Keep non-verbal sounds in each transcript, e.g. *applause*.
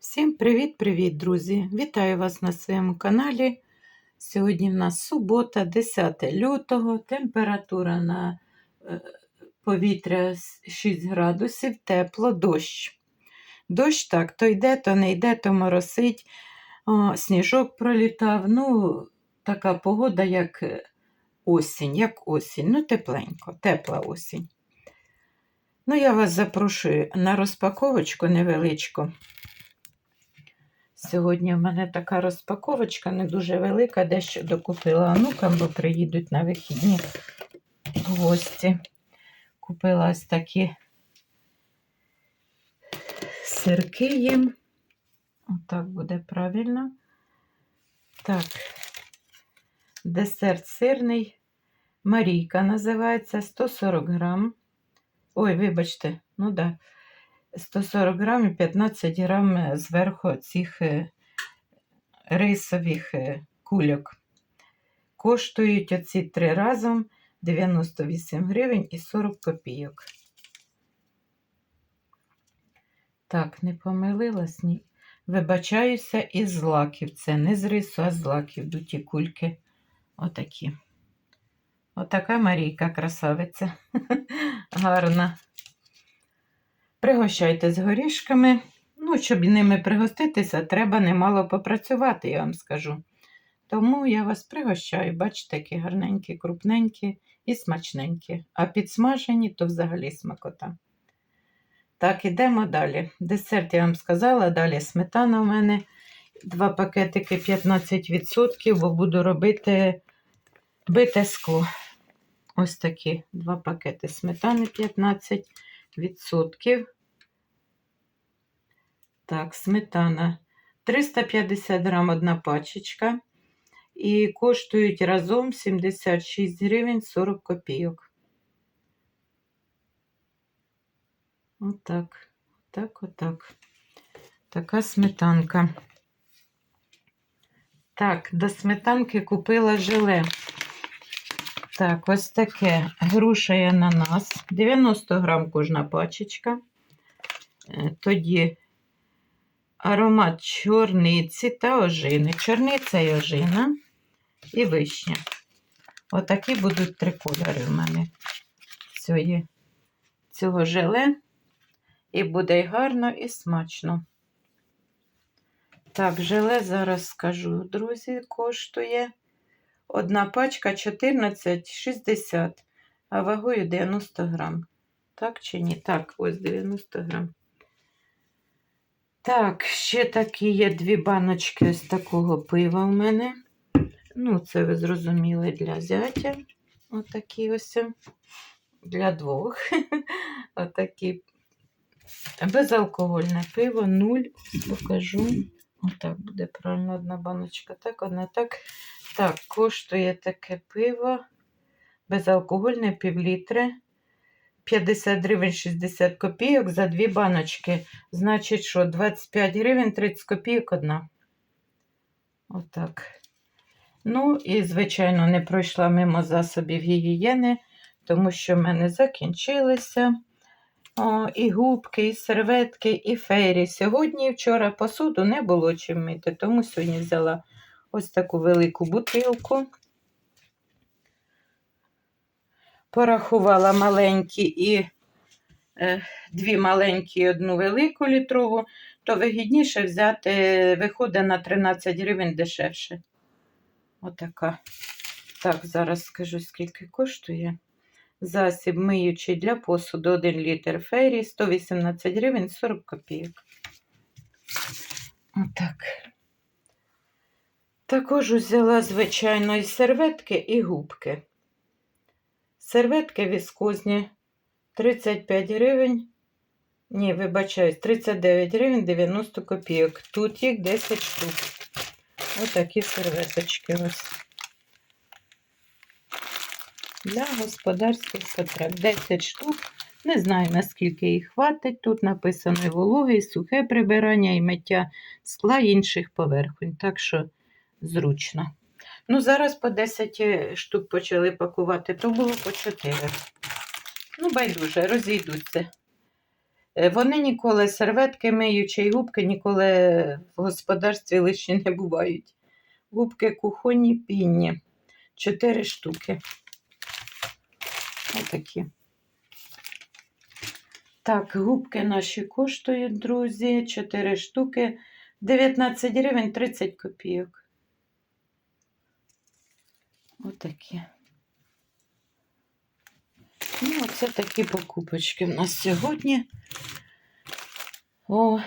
Всім привіт-привіт, друзі! Вітаю вас на своєму каналі. Сьогодні в нас субота, 10 лютого, температура на е, повітря 6 градусів, тепло, дощ. Дощ так, то йде, то не йде, то моросить, О, сніжок пролітав. Ну, така погода, як е, осінь, як осінь. Ну, тепленько, тепла осінь. Ну, я вас запрошую на розпаковочку невеличку. Сьогодні в мене така розпаковочка не дуже велика, дещо докупила онукам, бо приїдуть на вихідні гості. Купила ось такі сирки їм. Отак буде правильно. Так, десерт сирний. Марійка називається 140 грам. Ой, вибачте, ну да. 140 грам і 15 грам зверху цих е, рисових е, кульок. Коштують оці три разом 98 гривень і 40 копійок. Так, не помилилась, ні. Вибачаюся із злаків. Це не з рису, а з злаків дуті кульки. Отакі. Отака Марійка красавиця. *laughs* Гарна. Пригощайте з горішками. Ну, щоб ними пригоститися, треба немало попрацювати, я вам скажу. Тому я вас пригощаю, бачите, які гарненькі, крупненькі і смачненькі. А підсмажені то взагалі смакота. Так, ідемо далі. Десерт я вам сказала, далі сметана у мене. Два пакетики 15%, бо буду робити бите. Ось такі два пакети сметани 15%. Так, сметана 350 грам одна пачечка. І коштують разом 76 гривень 40 копійок. Отак, отак, отак. Така сметанка. Так, до сметанки купила желе. Так, ось таке груша і ананас. 90 грам кожна пачечка. Е, Тоді аромат чорниці та ожини. Чорниця і ожина і вишня. Отакі будуть три кольори в мене цієї, цього желе. І буде і гарно, і смачно. Так, желе зараз скажу, друзі, коштує. Одна пачка 14,60, а вагою 90 грам. Так чи ні? Так, ось 90 грам. Так, ще такі є дві баночки ось такого пива у мене. Ну, це ви зрозуміли для зятя. Отакі ось. Для двох. *laughs* Отакі. Безалкогольне пиво, нуль. Покажу. Отак буде правильно одна баночка. Так, одна так. Так, коштує таке пиво. Безалкогольне півлітри. 50 гривень 60 копійок за дві баночки. Значить, що 25 гривень 30 копійок одна. Отак. Ну, і, звичайно, не пройшла мимо засобів гігієни, тому що в мене закінчилися. О, і губки, і серветки, і фейрі. Сьогодні і вчора посуду не було чим мити, тому сьогодні взяла ось таку велику бутилку. Порахувала маленькі і е, дві маленькі і одну велику літрову, то вигідніше взяти, виходить на 13 гривень дешевше. Отака. Так, зараз скажу, скільки коштує. Засіб миючий для посуду 1 літр фейрі 118 гривень 40 копійок. Отак. Також взяла, звичайно, і серветки, і губки. Серветки віскозні 35 гривень. Ні, вибачаюсь, 39 гривень 90 копійок. Тут їх 10 штук. Отакі серветочки ось. Для господарських потреб. 10 штук. Не знаю, наскільки їх хватить. Тут написано і вологе, сухе прибирання, і миття скла інших поверхонь. Так що зручно. Ну, зараз по 10 штук почали пакувати, то було по 4. Ну, байдуже, розійдуться. Е, Вони ніколи серветки миючі губки ніколи в господарстві лишні не бувають. Губки кухонні пінні. Чотири штуки. Отакі. Так, губки наші коштують, друзі. 4 штуки. 19 гривень 30 копійок. Отакі. Ну, оце такі покупочки в нас сьогодні. О.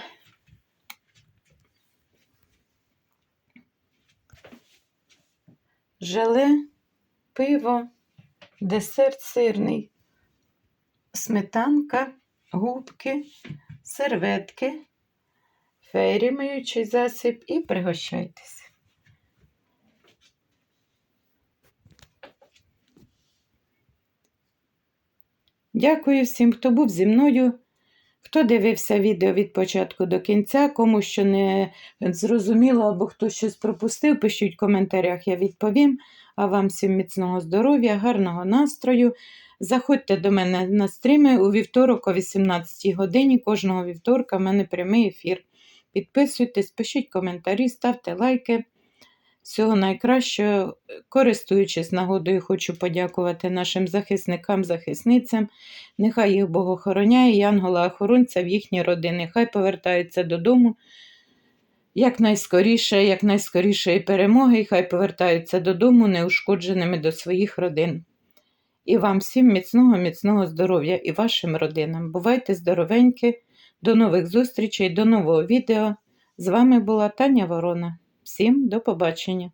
Желе, пиво, десерт сирний, сметанка, губки, серветки, фейрі миючий засіб і пригощайтеся. Дякую всім, хто був зі мною, хто дивився відео від початку до кінця, кому що не зрозуміло або хто щось пропустив, пишіть в коментарях, я відповім. А вам всім міцного здоров'я, гарного настрою. Заходьте до мене на стріми у вівторок о 18 годині. Кожного вівторка в мене прямий ефір. Підписуйтесь, пишіть коментарі, ставте лайки. Всього найкращого. Користуючись нагодою, хочу подякувати нашим захисникам, захисницям. Нехай їх Бог охороняє, янгола-охоронця в їхні родини. Хай повертаються додому якнайскоріше, якнайскорішої перемоги, і хай повертаються додому неушкодженими до своїх родин. І вам всім міцного, міцного здоров'я і вашим родинам. Бувайте здоровенькі, до нових зустрічей, до нового відео. З вами була Таня Ворона. Всім до побачення!